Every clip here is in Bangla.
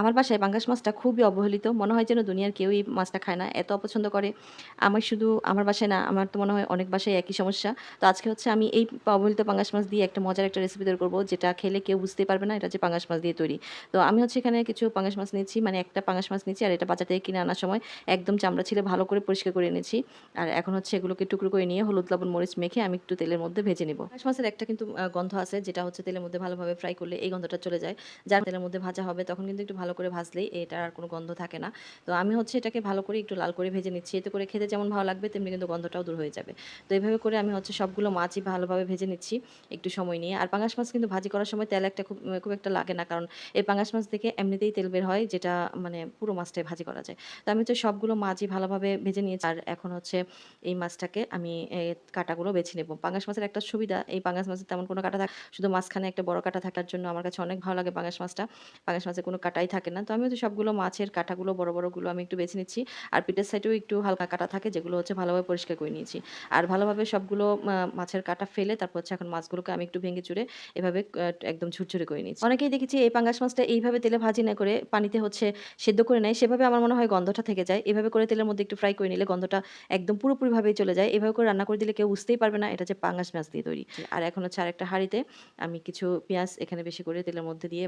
আমার বাসায় পাঙ্গাস মাছটা খুবই অবহেলিত। মনে হয় যেন দুনিয়ার কেউই মাছটা খায় না। এত অপছন্দ করে। আমি শুধু, আমার বাসায় না, আমার তো মনে হয় অনেক বাসায় একই সমস্যা। তো আজকে হচ্ছে আমি এই অবহেলিত পাঙ্গাস মাছ দিয়ে একটা মজার একটা রেসিপি তৈরি করব, যেটা খেলে কেউ বুঝতেই পারবে না এটা হচ্ছে পাঙ্গাস মাছ দিয়ে তৈরি। তো আমি হচ্ছে এখানে কিছু পাঙ্গাস মাছ নিয়েছি মানে একটা পাঙ্গাস মাছ নিয়েছি, আর এটা বাজার থেকে কিনে আনার সময় একদম চামড়া ছিলে ভালো করে পরিষ্কার করে এনেছি। আর এখন হচ্ছে এগুলোকে টুকরো করে নিয়ে হলুদ, লবণ, মরিচ মেখে আমি একটু তেলের মধ্যে ভেজে নেব। পাঙ্গাস মাছের একটা কিন্তু গন্ধ আছে, যেটা হচ্ছে তেলের মধ্যে ভালোভাবে ফ্রাই করলে এই গন্ধটা চলে যায়। যার তেলের মধ্যে ভাজা হবে, তখন কিন্তু একটু ভালো করে ভাজলেই এটার আর কোনো গন্ধ থাকে না। তো আমি হচ্ছে এটাকে ভালো করে একটু লাল করে ভেজে নিচ্ছি। এতে করে খেতে যেমন ভালো লাগবে, তেমনি কিন্তু গন্ধটাও দূর হয়ে যাবে। তো এইভাবে করে আমি হচ্ছে সবগুলো মাছই ভালোভাবে ভেজে নিচ্ছি একটু সময় নিয়ে। আর পাঙাশ মাছ কিন্তু ভাজি করার সময় তেল একটা খুব খুব একটা লাগে না। কারণ এই পাঙাশ মাছ থেকে এমনিতেই তেল বের হয়, যেটা মানে পুরো মাছটাই ভাজি করা যায়। তো আমি হচ্ছে সবগুলো মাছই ভালোভাবে ভেজে নিয়েছি। আর এখন হচ্ছে এই মাছটাকে আমি কাঁটাগুলো বেছে নেব। পাঙাশ মাছের একটা সুবিধা, এই পাঙাশ মাছের তেমন কোনো কাটা থাকে, শুধু মাঝখানে একটা বড় কাটা থাকার জন্য আমার কাছে অনেক ভালো লাগে পাঙাশ মাছটা। পাঙাশ মাছের কোনো কাটাই থাকে না। তো আমি হচ্ছে সবগুলো মাছের কাঁটাগুলো, বড় বড়গুলো আমি একটু বেছে নিচ্ছি। আর পিঠের সাইডেও একটু হালকা কাটা থাকে, যেগুলো হচ্ছে ভালোভাবে পরিষ্কার করে নিয়েছি। আর ভালোভাবে সবগুলো মাছের কাটা ফেলে তারপর হচ্ছে এখন মাছগুলোকে আমি একটু ভেঙে চুরে এভাবে একদম ঝুরঝুরে করে নিচ্ছি অনেকেই দেখেছি এই পাঙ্গাস মাছটা এইভাবে তেলে ভাজি না করে পানিতে হচ্ছে সেদ্ধ করে নেয়। সেভাবে আমার মনে হয় গন্ধটা থেকে যায়। এভাবে করে তেলের মধ্যে একটু ফ্রাই করে নিলে গন্ধটা একদম পুরোপুরিভাবেই চলে যায়। এভাবে করে রান্না করে দিলে কেউ বুঝতেই পারবে না এটা যে পাঙ্গাস মাছ দিয়ে তৈরি। আর এখন হচ্ছে আরেকটা হাঁড়িতে আমি কিছু পেঁয়াজ এখানে বেশি করে তেলের মধ্যে দিয়ে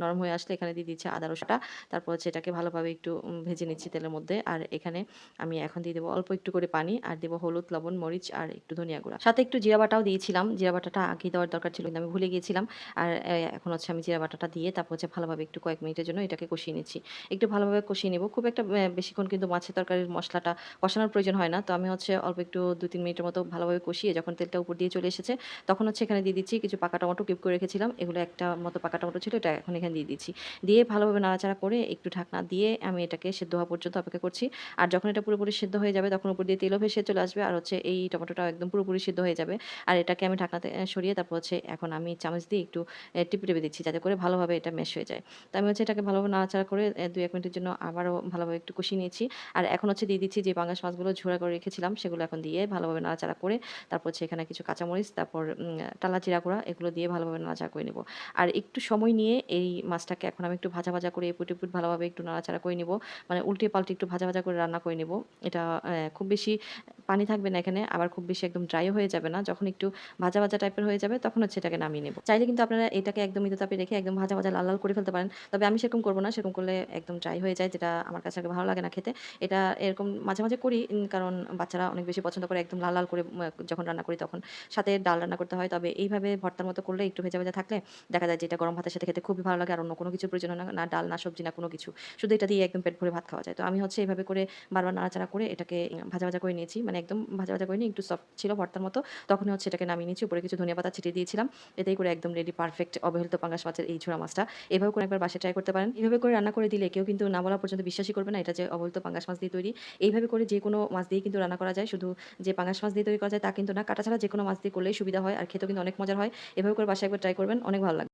নরম হয়ে আসলে এখানে দিয়ে দিচ্ছি আদা রসুনটা। তারপর হচ্ছে এটাকে ভালোভাবে একটু ভেজে নিচ্ছি তেলের মধ্যে। আর এখানে আমি এখন দিয়ে দেবো অল্প একটু করে পানি। আর দেবো হলুদ, লবণ, মরিচ আর একটু ধনিয়া গুঁড়া। সাথে একটু জিরা বাটাও দিয়েছিলাম। জিরা বাটাটা আগে দেওয়ার দরকার ছিল, কিন্তু আমি ভুলে গিয়েছিলাম। আর এখন হচ্ছে আমি জিরা বাটাটা দিয়ে তারপর হচ্ছে ভালোভাবে একটু কয়েক মিনিটের জন্য এটাকে কষিয়ে নিচ্ছি। একটু ভালোভাবে কষিয়ে নেব। খুব একটা বেশিক্ষণ কিন্তু মাছের তরকারির মশলাটা কষানোর প্রয়োজন হয় না। তো আমি হচ্ছে অল্প একটু দু তিন মিনিটের মতো ভালোভাবে কষিয়ে যখন তেলটা উপর দিয়ে চলে এসেছে, তখন হচ্ছে এখানে দিয়ে দিচ্ছি কিছু পাকা টমেটো কিপ করে রেখেছিলাম। এগুলো একটা মতো পাকা টমেটো ছিল, এটা এখন এখানে দিয়ে দিচ্ছি। দিয়ে ভালোভাবে নাড়াচাড়া করে একটু ঢাকনা দিয়ে আমি এটাকে সেদ্ধ হওয়া পর্যন্ত অপেক্ষা করছি। আর যখন এটা পুরোপুরি সেদ্ধ হয়ে যাবে, তখন উপর দিয়ে তেলও ভেসে চলে আসবে। আর হচ্ছে এই টমেটোটাও একদম পুরোপুরি সিদ্ধ হয়ে যাবে। আর এটাকে আমি ঢাকনাতে সরিয়ে তারপর হচ্ছে এখন আমি চামচ দিয়ে একটু টিপে টিপে দিচ্ছি যাতে করে ভালোভাবে এটা মেশ হয়ে যায়। তো আমি হচ্ছে এটাকে ভালোভাবে নাড়াচাড়া করে দুই এক মিনিটের জন্য আবারও ভালোভাবে একটু কষিয়ে নিয়েছি। আর এখন হচ্ছে দিয়ে দিচ্ছি যে পাঙ্গাস মাছগুলো ঝোড়া করে রেখেছিলাম, সেগুলো এখন দিয়ে ভালোভাবে নাড়াচাড়া করে তারপর হচ্ছে এখানে কিছু কাঁচামরিচ, তারপর টালা জিরা গুঁড়া, এগুলো দিয়ে ভালোভাবে নাড়াচাড়া করে নেব। আর একটু সময় নিয়ে এই মাছটাকে এখন আমি একটু ভাজা ভাজা করে এপুট এপুট ভালোভাবে একটু নাড়াচাড়া করে নিব। মানে উল্টে পাল্টে একটু ভাজা ভাজা করে রান্না করে নেব। এটা খুব বেশি পানি থাকবে না এখানে, আবার খুব বেশি একদম ড্রাইও হয়ে যাবে না। যখন একটু ভাজা ভাজা টাইপের হয়ে যাবে, তখন হচ্ছে এটাকে নামিয়ে নেব। চাইলে কিন্তু আপনারা এটাকে একদম মৃদুতাপে রেখে একদম ভাজা ভাজা লাল লাল করে ফেলতে পারেন। তবে আমি সেরকম করব না, সেরকম করলে একদম ড্রাই হয়ে যায়, যেটা আমার কাছে ভালো লাগে না খেতে। এটা এরকম মাঝে মাঝে করি কারণ বাচ্চারা অনেক বেশি পছন্দ করে একদম লাল লাল করে যখন রান্না করি তখন। সাথে ডাল রান্না করতে হয়, তবে এইভাবে ভর্তার মতো করলে একটু ভেজা ভেজা থাকলে দেখা যায় যে এটা গরম ভাতের সাথে খেতে খুবই ভালো লাগে, আর অন্য কোনো কিছু প্রয়োজন না। না ডাল, না সবজি, না কোনো কিছু। শুধু এটা দিয়ে একদম পেট ভরে ভাত খাওয়া যায়। তো আমি হচ্ছে এইভাবে করে বারবার নাড়াচাড়া করে এটাকে ভাজা ভাজা করে নিয়েছি। মানে একদম ভাজা ভাজা করিনি, একটু সফট ছিল ভর্তার মতো। তখনই হচ্ছে এটাকে নামিয়ে নিয়েছি, উপরে কিছু ধনিয়া পাতা ছিটিয়ে দিয়েছিলাম। এতেই করে একদম রেডি পারফেক্ট অবহেলিত পাঙ্গাস মাছের এই ঝোড়া মাছটা। এভাবে করে একবার বাসায় ট্রাই করতে পারেন। এইভাবে করে রান্না করে দিলে কেউ কিন্তু না বলা পর্যন্ত বিশ্বাসই করবে না, এটা যে অবহেলিত পাঙ্গাস মাছ দিয়ে তৈরি। এইভাবে করে যে কোনো মাছ দিয়ে কিন্তু রান্না করা যায়। শুধু যে পাঙ্গাস মাছ দিয়ে তৈরি করা যায় তা কিন্তু না, কাটা ছাড়া যে কোনো মাছ দিয়ে করলেই সুবিধা হয় আর খেতেও কিন্তু অনেক মজার হয়। এভাবে করে বাসায় একবার ট্রাই করবেন, অনেক ভালো লাগবে।